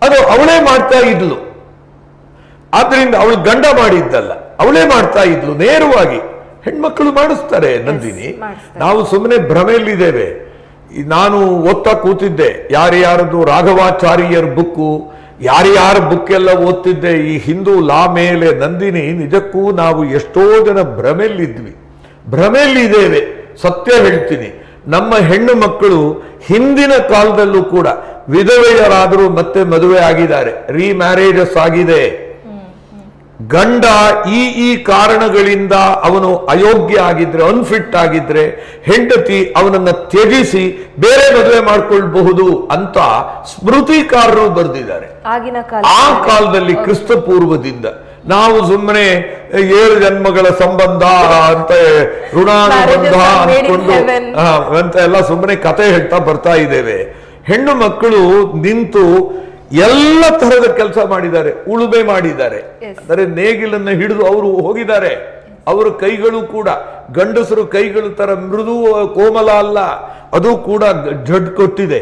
ಅದು ಅವಳೇ ಮಾಡ್ತಾ ಇದ್ಲು. ಆದ್ರಿಂದ ಅವಳು ಗಂಡ ಮಾಡಿದ್ದಲ್ಲ. ಅವಳೇ ಮಾಡ್ತಾ ಇದ್ಲು ನೇರವಾಗಿ. ಹೆಣ್ಮಕ್ಳು ಮಾಡಿಸ್ತಾರೆ ನಂದಿನಿ. ನಾವು ಸುಮ್ಮನೆ ಭ್ರಮೆಯಲ್ಲಿದ್ದೇವೆ. ನಾನು ಓದ್ತಾ ಕೂತಿದ್ದೆ. ಯಾರ್ಯಾರದು ರಾಘವಾಚಾರ್ಯರ್ ಬುಕ್ಕು ಯಾರ್ಯಾರ ಬುಕ್ ಎಲ್ಲ ಓದ್ತಿದ್ದೆ. ಈ ಹಿಂದೂ ಲಾ ಮೇಲೆ ನಂದಿನಿ ನಿಜಕ್ಕೂ ನಾವು ಎಷ್ಟೋ ಜನ ಭ್ರಮೆಯಲ್ಲಿದ್ವಿ. ಭ್ರಮೆಯಲ್ಲಿದ್ದೇವೆ. ಸತ್ಯ ಹೇಳ್ತೀನಿ. ನಮ್ಮ ಹೆಣ್ಣು ಮಕ್ಕಳು ಹಿಂದಿನ ಕಾಲದಲ್ಲೂ ಕೂಡ ವಿಧವೆಯರಾದರೂ ಮತ್ತೆ ಮದುವೆ ಆಗಿದ್ದಾರೆ. ರೀಮ್ಯಾರೇಜಸ್ ಆಗಿದೆ. ಗಂಡ ಈ ಈ ಕಾರಣಗಳಿಂದ ಅವನು ಅಯೋಗ್ಯ ಆಗಿದ್ರೆ ಅನ್ಫಿಟ್ ಆಗಿದ್ರೆ ಹೆಂಡತಿ ಅವನನ್ನ ತ್ಯಜಿಸಿ ಬೇರೆ ಮದುವೆ ಮಾಡ್ಕೊಳ್ಬಹುದು ಅಂತ ಸ್ಮೃತಿಕಾರರು ಬರೆದಿದ್ದಾರೆ. ಆಗಿನ ಕಾಲ ಆ ಕಾಲದಲ್ಲಿ ಕ್ರಿಸ್ತ ಪೂರ್ವದಿಂದ. ನಾವು ಸುಮ್ಮನೆ ಏಳು ಜನ್ಮಗಳ ಸಂಬಂಧ ಅಂತ ಋಣಾನುಬಂಧ ಅನ್ಕೊಂಡು ಅಂತ ಎಲ್ಲ ಸುಮ್ಮನೆ ಕತೆ ಹೇಳ್ತಾ ಬರ್ತಾ ಇದ್ದೇವೆ. ಹೆಣ್ಣು ಮಕ್ಕಳು ನಿಂತು ಎಲ್ಲ ತರಹದ ಕೆಲಸ ಮಾಡಿದ್ದಾರೆ ಉಳುಮೆ ಮಾಡಿದ್ದಾರೆ. ಅಂದರೆ ನೇಗಿಲನ್ನ ಹಿಡಿದು ಅವರು ಹೋಗಿದ್ದಾರೆ. ಅವರ ಕೈಗಳು ಕೂಡ ಗಂಡಸರು ಕೈಗಳು ತರ ಮೃದು ಕೋಮಲ ಅಲ್ಲ ಅದು ಕೂಡ ಜಡ್ ಕೊಟ್ಟಿದೆ.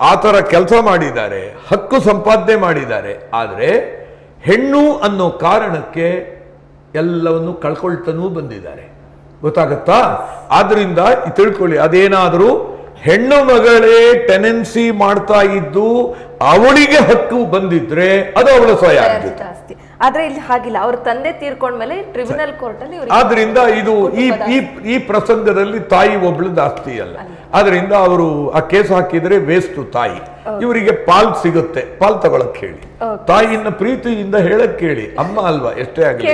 ಆ ತರ ಕೆಲಸ ಮಾಡಿದ್ದಾರೆ ಹಕ್ಕು ಸಂಪಾದನೆ ಮಾಡಿದ್ದಾರೆ. ಆದರೆ ಹೆಣ್ಣು ಅನ್ನೋ ಕಾರಣಕ್ಕೆ ಎಲ್ಲವನ್ನು ಕಳ್ಕೊಳ್ತಾನೂ ಬಂದಿದ್ದಾರೆ. ಗೊತ್ತಾಗತ್ತಾ? ಆದ್ರಿಂದ ತಿಳ್ಕೊಳ್ಳಿ ಅದೇನಾದರೂ ಹೆಣ್ಣು ಮಗಳೇ ಟೆನೆನ್ಸಿ ಮಾಡ್ತಾ ಇದ್ದು ಅವಳಿಗೆ ಹಕ್ಕು ಬಂದಿದ್ರೆ ಅದು ಅವಳ ಸಹಾಯ ಆಗುತ್ತೆ ಆದ್ರೆ ಇಲ್ಲಿ ಹಾಗಿಲ್ಲ. ಅವ್ರ ತಂದೆ ತೀರ್ಕೊಂಡ್ಮೇಲೆ ಟ್ರಿಬ್ಯುನಲ್ ಕೋರ್ಟ್ ಅಲ್ಲಿ ಆದ್ರಿಂದ ಇದು ಈ ಈ ಪ್ರಸಂಗದಲ್ಲಿ ತಾಯಿ ಒಬ್ಳದ ಆಸ್ತಿ ಅಲ್ಲ. ಆದ್ರಿಂದ ಅವರು ಆ ಕೇಸ್ ಹಾಕಿದ್ರೆ ವೇಸ್ಟ್ ತಾಯಿ. ಇವರಿಗೆ ಪಾಲ್ ಸಿಗುತ್ತೆ. ಪಾಲ್ ತಗೊಳಕ್ ಹೇಳಿ. ತಾಯಿಯನ್ನ ಪ್ರೀತಿಯಿಂದ ಹೇಳಕ್ ಕೇಳಿ. ಅಮ್ಮ ಅಲ್ವಾ? ಎಷ್ಟೇ ಆಗಲಿ.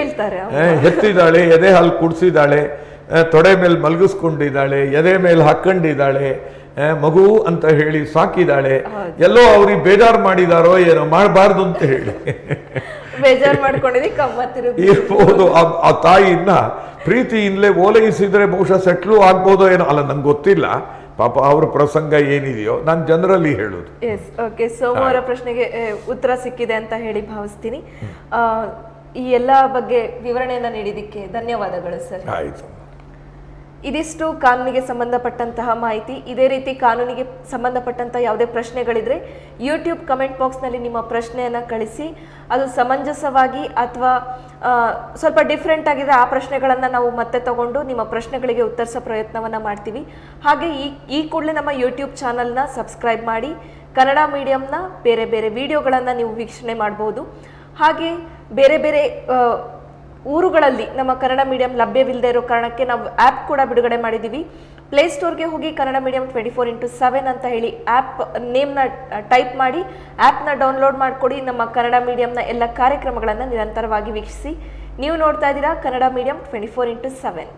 ಹೆತ್ತಿದಾಳೆ ಎದೆ ಹಾಲು ಕುಡಿಸಿದಾಳೆ ತೊಡೆ ಮೇಲೆ ಮಲಗಿಸ್ಕೊಂಡಿದ್ದಾಳೆ ಎದೆ ಮೇಲೆ ಹಾಕೊಂಡಿದ್ದಾಳೆ ಮಗು ಅಂತ ಹೇಳಿ ಸಾಕಿದಾಳೆ. ಎಲ್ಲೋ ಅವ್ರಿಗೆ ಬೇಜಾರು ಮಾಡಿದಾರೋ ಏನೋ ಮಾಡಬಾರ್ದು ಅಂತ ಹೇಳಿ. ಇರ್ಬೋದು ಆ- ತಾಯಿಯನ್ನ ಪ್ರೀತಿಯಿಂದಲೇ ಓಲೈಸಿದ್ರೆ ಬಹುಶಃ ಸೆಟ್ಲು ಆಗ್ಬೋದೋ ಏನೋ. ಅಲ್ಲ ನಂಗೆ ಗೊತ್ತಿಲ್ಲ. ಪಾಪ ಅವ್ರ ಪ್ರಸಂಗ ಏನಿದೆಯೋ ನಾನು ಜನರಲ್ಲಿ ಹೇಳೋದು. ಎಸ್ ಓಕೆ ಸೋಮವಾರ ಪ್ರಶ್ನೆಗೆ ಉತ್ತರ ಸಿಕ್ಕಿದೆ ಅಂತ ಹೇಳಿ ಭಾವಿಸ್ತೀನಿ. ಆ, ಈ ಎಲ್ಲ ಬಗ್ಗೆ ವಿವರಣೆಯನ್ನ ನೀಡಿದ್ದಕ್ಕೆ ಧನ್ಯವಾದಗಳು ಸರ್. ಆಯ್ತು. ಇದಿಷ್ಟು ಕಾನೂನಿಗೆ ಸಂಬಂಧಪಟ್ಟಂತಹ ಮಾಹಿತಿ. ಇದೇ ರೀತಿ ಕಾನೂನಿಗೆ ಸಂಬಂಧಪಟ್ಟಂತ ಯಾವುದೇ ಪ್ರಶ್ನೆಗಳಿದ್ರೆ ಯೂಟ್ಯೂಬ್ ಕಮೆಂಟ್ ಬಾಕ್ಸ್ನಲ್ಲಿ ನಿಮ್ಮ ಪ್ರಶ್ನೆಯನ್ನು ಕಳಿಸಿ. ಅದು ಸಮಂಜಸವಾಗಿ ಅಥವಾ ಸ್ವಲ್ಪ ಡಿಫ್ರೆಂಟ್ ಆಗಿದೆ ಆ ಪ್ರಶ್ನೆಗಳನ್ನು ನಾವು ಮತ್ತೆ ತಗೊಂಡು ನಿಮ್ಮ ಪ್ರಶ್ನೆಗಳಿಗೆ ಉತ್ತರಿಸೋ ಪ್ರಯತ್ನವನ್ನು ಮಾಡ್ತೀವಿ. ಹಾಗೆ ಈ ಈ ಕೂಡಲೇ ನಮ್ಮ ಯೂಟ್ಯೂಬ್ ಚಾನಲ್ನ ಸಬ್ಸ್ಕ್ರೈಬ್ ಮಾಡಿ. ಕನ್ನಡ ಮೀಡಿಯಂನ ಬೇರೆ ಬೇರೆ ವಿಡಿಯೋಗಳನ್ನು ನೀವು ವೀಕ್ಷಣೆ ಮಾಡ್ಬೋದು. ಹಾಗೆ ಬೇರೆ ಬೇರೆ ಊರುಗಳಲ್ಲಿ ನಮ್ಮ ಕನ್ನಡ ಮೀಡಿಯಂ ಲಭ್ಯವಿಲ್ಲದೆ ಇರೋ ಕಾರಣಕ್ಕೆ ನಾವು ಆ್ಯಪ್ ಕೂಡ ಬಿಡುಗಡೆ ಮಾಡಿದ್ದೀವಿ ಪ್ಲೇಸ್ಟೋರ್ಗೆ ಹೋಗಿ Kannada medium twenty four into seven ಅಂತ ಹೇಳಿ ಆ್ಯಪ್ ನೇಮ್ನ ಟೈಪ್ ಮಾಡಿ ಆ್ಯಪ್ನ ಡೌನ್ಲೋಡ್ ಮಾಡಿಕೊಡಿ. ನಮ್ಮ ಕನ್ನಡ ಮೀಡಿಯಂನ ಎಲ್ಲ ಕಾರ್ಯಕ್ರಮಗಳನ್ನು ನಿರಂತರವಾಗಿ ವೀಕ್ಷಿಸಿ. ನೀವು ನೋಡ್ತಾ ಇದ್ದೀರಾ Kannada medium twenty four into seven